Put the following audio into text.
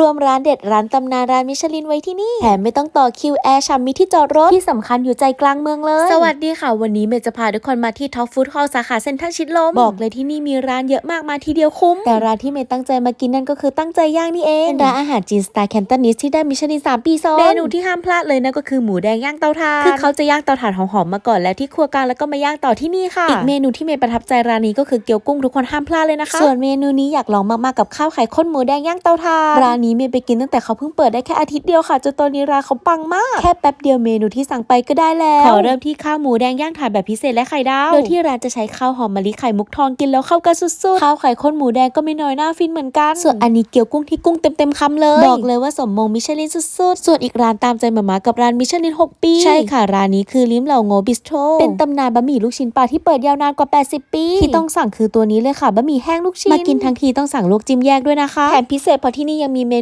รวมร้านเด็ดร้านตำนานร้านมิชลินไว้ที่นี่แถมไม่ต้องต่อคิวแอร์ชัมมีที่จอดรถที่สำคัญอยู่ใจกลางเมืองเลย สวัสดีค่ะ วันนี้เมย์จะพาทุกคนมาที่ท็อปฟู้ดฮอลล์สาขาเซ็นทรัลชิดลม บอกเลยที่นี่มีร้านเยอะมากมาทีเดียวคุ้ม แต่ร้านที่เมย์ตั้งใจมากินนั่นก็คือตั้งใจย่างนี่เองเป็นร้านอาหารจีนสไตล์แคนตันนิสที่ได้มิชลินสามปีซ้อนเมนูที่ห้ามพลาดเลยนั่นก็คือหมูแดงย่างเตาถ่านคือเขาจะย่างเตาถ่านหอมๆมาก่อนแล้วที่ครัวกลางแล้วก็มาย่างต่อที่นี่ค่ะอีกเมนูที่เมย์ประทับใจร้านนี้ก็คือเกี๊ยวกุ้งทุกคนห้ามพลาดเลยนะคะส่วนเมนูนี้อยากลองมากๆกับข้าวไข่ข้นหมูแดงย่างเตาถ่านร้านนี้เมย์ไปกินตั้งแต่เขาเพิ่งเปิดได้แค่อาทิตย์เดียวค่ะจนตอนนี้ร้านเขาปังมาก แค่แป๊บเดียวเมนูที่สั่งไปก็ได้แล้ว ขอเริ่มที่ข้าวหมูแดงย่างถ่านแบบพิเศษและไข่ดาว โดยที่ร้านจะใช้ข้าวหอมมะลิไข่มุกทองกินแล้วเข้ากันสุดๆ ข้าวไข่ข้นหมูแดงก็ไม่น้อยหน้าฟินเหมือนกัน ส่วนอันนี้เกี๊ยวกุ้งที่กุ้งเต็มๆคำเลย บอกเลยว่าสมมงมิชลินสุดๆ ส่วนอีกร้านตามใจหมามากับร้านมิชลิน 6 ปี ใช่ค่ะร้านนี้คือลิ้มเหล่าโงบิสโตรเป็นตำนานบะหมี่ลูกชิ้นปลาที่เปิดยาวนานกว่า 80 ปี ที่ต้องสั่งคือตัวนี้เลยค่ะบะหมี่แห้งลูกชิ้นมากินทั้งทีต้องสั่งลวกจิ้มแยกด้วยนะคะแถมพิเศษเพราะที่นี่ยังมีเม